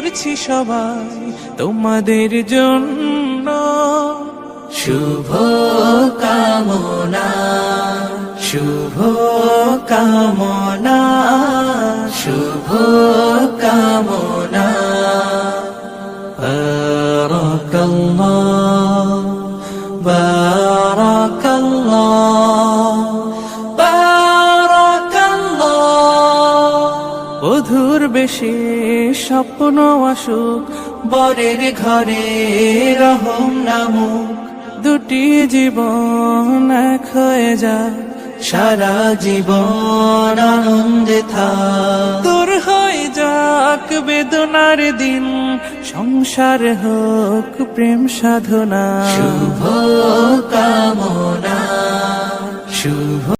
করছি সবাই তোমাদের জন্য। শুভ কামনা। শুভ কামনা। শুভ কামনা। বারাকাল্লাহ। বধুর বেশে স্বপ্ন আসুক বরের ঘরে রহম নামুক। দুটি জীবন এক হয়ে সারা জীবন আনন্দে থাক। দূর হয়ে যাক বেদনার দিন, সংসার হোক প্রেম সাধনা। শুভ কামনা।